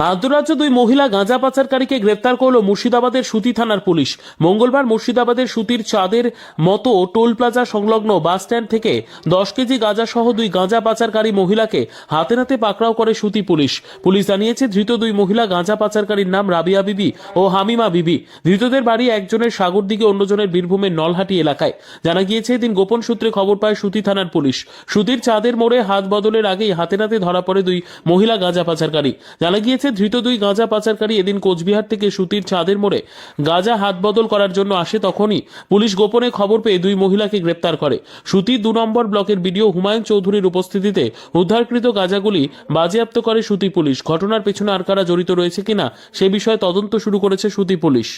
আন্তরাজ্য দুই মহিলা গাঁজা পাচারকারীকে গ্রেপ্তার করল মুর্শিদাবাদের সুতি থানার পুলিশ। মঙ্গলবার মুর্শিদাবাদের সুতির চাঁদের মতো টোল প্লাজা সংলগ্ন বাস স্ট্যান্ড থেকে দশ কেজি গাঁজা সহ দুই গাঁজা পাচারকারী মহিলাকে হাতে নাতে পাকড়াও করে সুতি পুলিশ। পুলিশ জানিয়েছে, ধৃত দুই মহিলা গাঁজা পাচারকারীর নাম রাবিয়া বিবি ও হামিমা বিবি। ধৃতদের বাড়ি একজনের সাগর দিকে অন্যজনের বীরভূমের নলহাটি এলাকায়। জানা গিয়েছে, এদিন গোপন সূত্রে খবর পায় সুতি থানার পুলিশ। সুতির চাঁদের মোড়ে হাত বদলের আগেই হাতে নাতে ধরা পড়ে দুই মহিলা গাঁজা পাচারকারী। জানা গিয়েছে জানিয়েছে ধৃত দুই গাঁজা পাচারকারী এদিন কোচবিহার থেকে সুতির ছাদের মোড়ে গাঁজা হাত বদল করার জন্য আসে তখনই পুলিশ গোপনে খবর পেয়ে দুই মহিলাকে গ্রেপ্তার করে সুতির দু নম্বর ব্লকের বিডিও হুমায়ুন চৌধুরীর উপস্থিতিতে উদ্ধারকৃত গাঁজাগুলি বাজেয়াপ্ত করে সুতি পুলিশ ঘটনার পেছনে আর কারা জড়িত রয়েছে কিনা সে বিষয়ে তদন্ত শুরু করেছে সুতি পুলিশ